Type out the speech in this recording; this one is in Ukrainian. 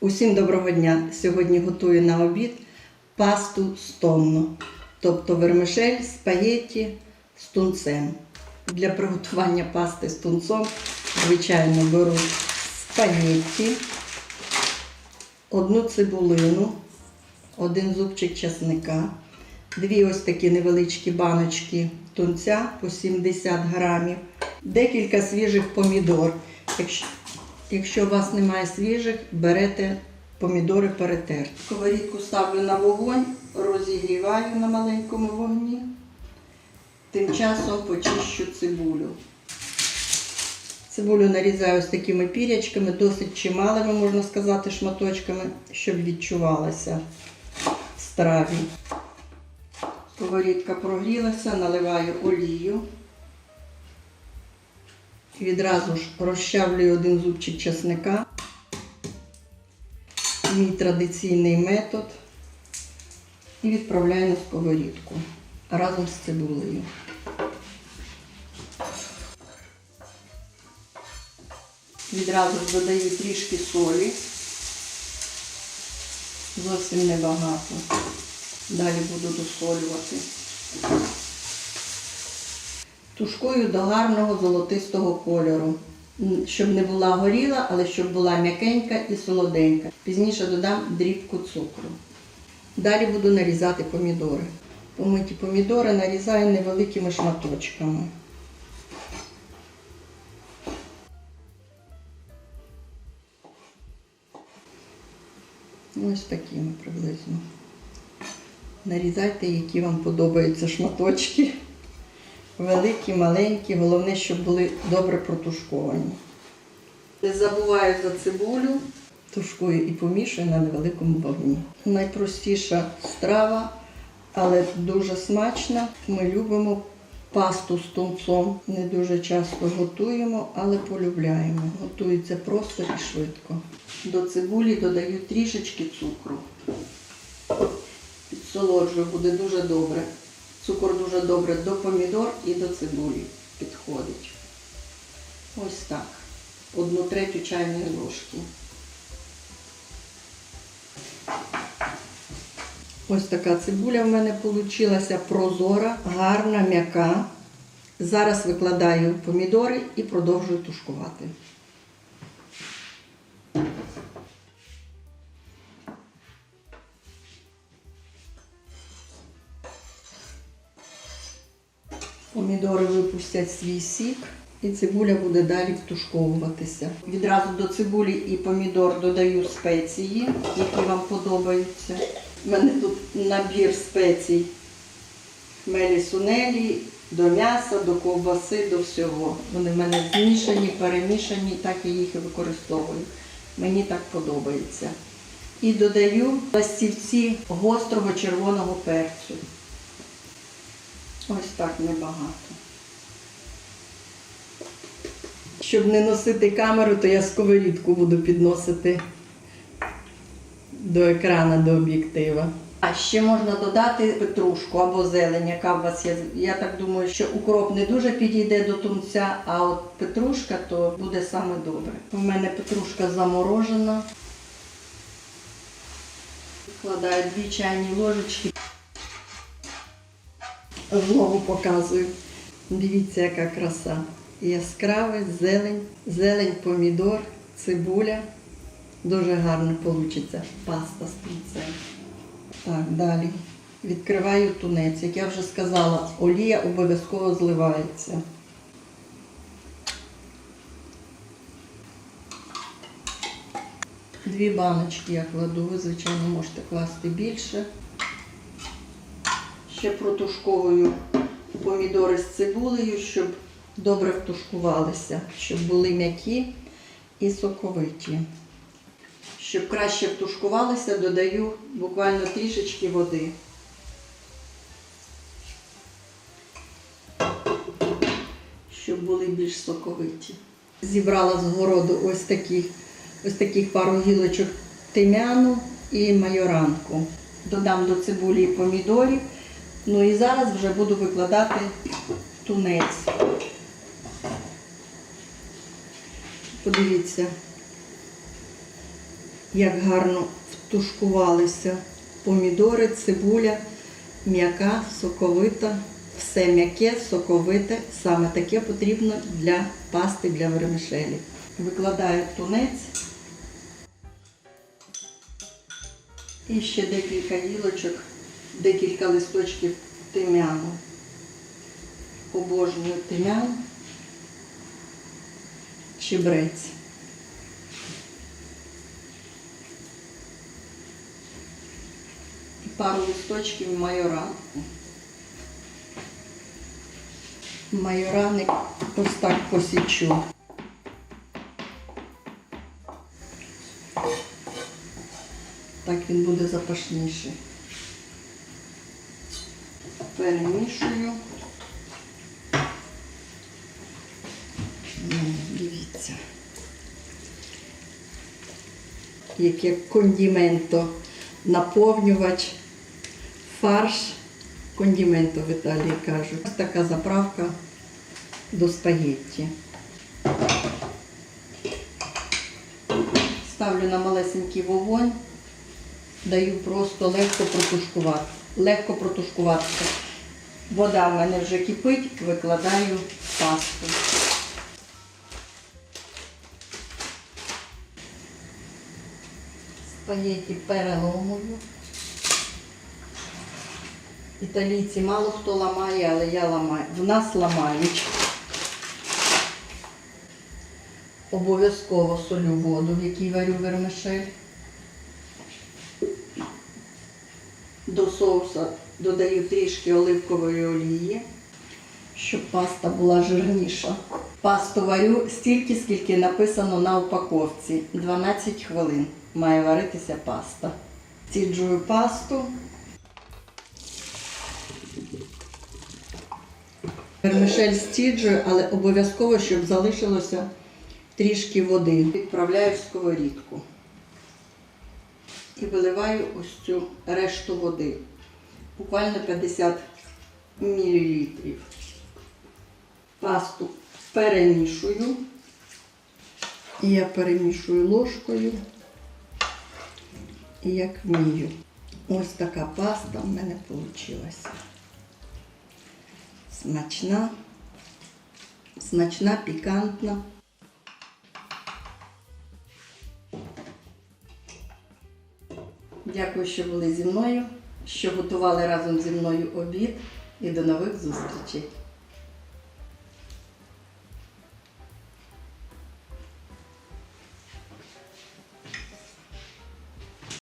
Усім доброго дня! Сьогодні готую на обід пасту з тонно, тобто вермишель, спагетті з тунцем. Для приготування пасти з тунцом, звичайно, беру спагетті, одну цибулину, один зубчик часника, дві ось такі невеличкі баночки тунця по 70 грамів, декілька свіжих помідор. Якщо, у вас немає свіжих, берете помідори перетерті. Сковорідку ставлю на вогонь, розігріваю на маленькому вогні. Тим часом почищу цибулю. Цибулю нарізаю ось такими пірячками, досить чималими, можна сказати, шматочками, щоб відчувалася в страві. Сковорідка прогрілася, наливаю олію. Відразу ж розчавлюю один зубчик чесника. Мій традиційний метод. І відправляю на сковорідку разом з цибулею. Відразу ж додаю трішки солі. Зовсім небагато. Далі буду досолювати. Тушкую до гарного золотистого кольору, щоб не була горіла, але щоб була м'якенька і солоденька. Пізніше додам дрібку цукру. Далі буду нарізати помідори. Помиті помідори нарізаю невеликими шматочками. Ось такими приблизно. Нарізайте, які вам подобаються шматочки. Великі, маленькі, головне, щоб були добре протушковані. Не забуваю за цибулю, тушкую і помішую на невеликому вогні. Найпростіша страва, але дуже смачна. Ми любимо пасту з тунцом. Не дуже часто готуємо, але полюбляємо. Готується просто і швидко. До цибулі додаю трішечки цукру. Підсолоджую, буде дуже добре. Цукор дуже добре до помідор і до цибулі підходить. Ось так. Одну третю чайної ложки. Ось така цибуля в мене вийшла прозора, гарна, м'яка. Зараз викладаю помідори і продовжую тушкувати. Помідори випустять свій сік і цибуля буде далі втушковуватися. Відразу до цибулі і помідор додаю спеції, які вам подобаються. У мене тут набір спецій. Хмелі сунелі, до м'яса, до ковбаси, до всього. Вони в мене змішані, перемішані, так я їх і використовую. Мені так подобається. І додаю пластівці гострого червоного перцю. Ось так небагато. Щоб не носити камеру, то я сковорідку буду підносити до екрана, до об'єктива. А ще можна додати петрушку або зелень, яка у вас є. Я так думаю, що укроп не дуже підійде до тунця, а от петрушка то буде саме добре. У мене петрушка заморожена. Вкладаю дві чайні ложечки. Знову показую. Дивіться, яка краса. Яскравий, зелень, зелень, помідор, цибуля. Дуже гарно вийде паста з тунцем. Так, далі. Відкриваю тунець. Як я вже сказала, олія обов'язково зливається. Дві баночки я кладу, ви, звичайно, можете класти більше. Ще протушковую помідори з цибулею, щоб добре втушкувалися, щоб були м'які і соковиті. Щоб краще втушкувалися, додаю буквально трішечки води. Щоб були більш соковиті. Зібрала з городу ось таких, ось таких пару гілочок тим'яну і майоранку. Додам до цибулі помідорів. Ну і зараз вже буду викладати тунець. Подивіться, як гарно втушкувалися помідори, цибуля, м'яка, соковита, все м'яке, соковите. Саме таке потрібно для пасти для вермишелі. Викладаю тунець. І ще декілька гілочок, декілька листочків тим'яну. Обожнюю тим'ян, чебрець. І пару листочків майоранку. Майораник ось так посічу. Так він буде запашніший. Перемішую. Ну, дивіться. Яке кондименто, наповнювач, фарш, кондименто в Італії кажуть. Ось така заправка до спагетті. Ставлю на малесенький вогонь, даю просто легко протушкувати. Легко протушкуватися. Вода в мене вже кипить, викладаю пасту. Спагетті переломую. Італійці мало хто ламає, але я ламаю. В нас ламають. Обов'язково солю воду, в якій варю вермишель. До соуса додаю трішки оливкової олії, щоб паста була жирніша. Пасту варю стільки, скільки написано на упаковці. 12 хвилин має варитися паста. Ціджую пасту. Вермишель стіджую, але обов'язково, щоб залишилося трішки води. Відправляю в сковорідку. І виливаю ось цю решту води. Буквально 50 мл. Пасту перемішую. І я перемішую ложкою, і як вмію. Ось така паста в мене вийшла. Смачна, смачна, пікантна. Дякую, що були зі мною, що готували разом зі мною обід і до нових зустрічей.